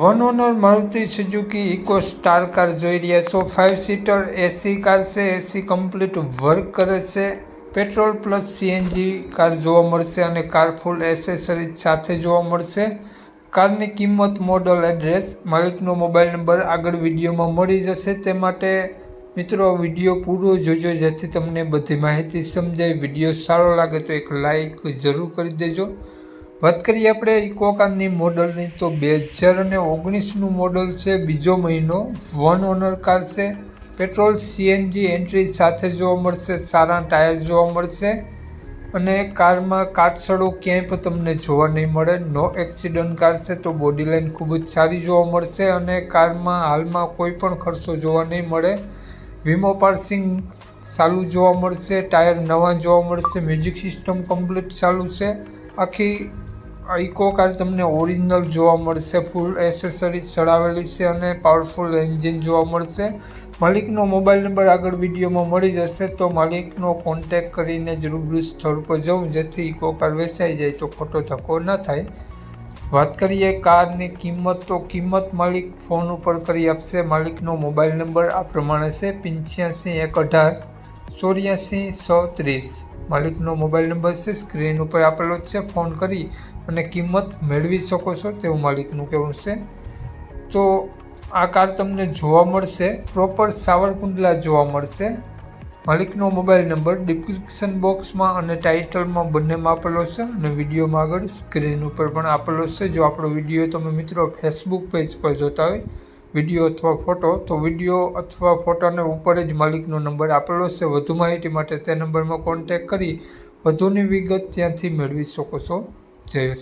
One owner Maruti Suzuki Eeco star car જોઈ રહ્યા છો. ફાઇવ સીટર એસી કાર છે. એસી કમ્પ્લીટ વર્ક કરે છે. પેટ્રોલ પ્લસ સીએનજી કાર જોવા મળશે અને કાર ફૂલ એસેસરીઝ સાથે જોવા મળશે. કારની કિંમત મોડલ એડ્રેસ માલિકનો મોબાઈલ નંબર આગળ વિડીયોમાં મળી જશે. તે માટે મિત્રો વીડિયો પૂરો જોજો, જેથી તમને બધી માહિતી સમજાય. વીડિયો સારો લાગે તો એક લાઈક જરૂર કરી દેજો. વાત કરીએ આપણે ઇકોકારની મોડલની, તો બે હજાર અને ઓગણીસનું મોડલ છે, બીજો મહિનો વન ઓનર કાર છે. પેટ્રોલ સીએનજી એન્ટ્રી સાથે જોવા મળશે, સારા ટાયર જોવા મળશે. અને કારમાં કાટસડો ક્યાંય પણ તમને જોવા નહીં મળે, નો એક્સિડન્ટ કાર છે, તો બોડી લાઇન ખૂબ જ સારી જોવા મળશે અને કારમાં હાલમાં કોઈ પણ ખર્ચો જોવા નહીં મળે. વીમો પાર્સિંગ ચાલુ જોવા મળશે, ટાયર નવા જોવા મળશે, મ્યુઝિક સિસ્ટમ કમ્પ્લીટ ચાલુ છે. આખી ઇકો કાર તમને ઓરિજિનલ જોવા મળશે, ફૂલ એસેસરીઝ ચડાવેલી છે અને પાવરફુલ એન્જિન જોવા મળશે. માલિકનો મોબાઈલ નંબર આગળ વિડીયોમાં મળી જશે, તો માલિકનો કોન્ટેક કરીને જ રૂબરૂ સ્થળ પર જવું, જેથી ઇકો કાર વેચાઈ જાય, તો ખોટો ધક્કો ન થાય. વાત કરીએ કારની કિંમત, તો કિંમત માલિક ફોન ઉપર કરી આપશે. માલિકનો મોબાઈલ નંબર આ પ્રમાણે છે, પંચ્યાસી એક અઢાર, ચોર્યાસી સો ત્રીસ માલિકનો મોબાઈલ નંબર છે, સ્ક્રીન ઉપર આપેલો છે, ફોન કરી અને કિંમત મેળવી શકો છો તેવું માલિકનું કહેવું છે. તો આ કાર તમને જોવા મળશે, પ્રોપર સાવરકુંડલા જોવા મળશે. માલિકનો મોબાઈલ નંબર ડિસ્ક્રિપ્શન બોક્સમાં અને ટાઇટલમાં બંનેમાં આપેલો છે અને વિડીયોમાં આગળ સ્ક્રીન ઉપર પણ આપેલો છે. જો આપણો વીડિયો તમે મિત્રો ફેસબુક પેજ પર જોતા હોય વીડિયો અથવા ફોટો, તો વીડિયો અથવા ફોટોને ઉપર જ માલિકનો નંબર આપેલો છે. વધુ માહિતી માટે તે નંબરમાં કોન્ટેક કરી વધુની વિગત ત્યાંથી મેળવી શકો છો. જય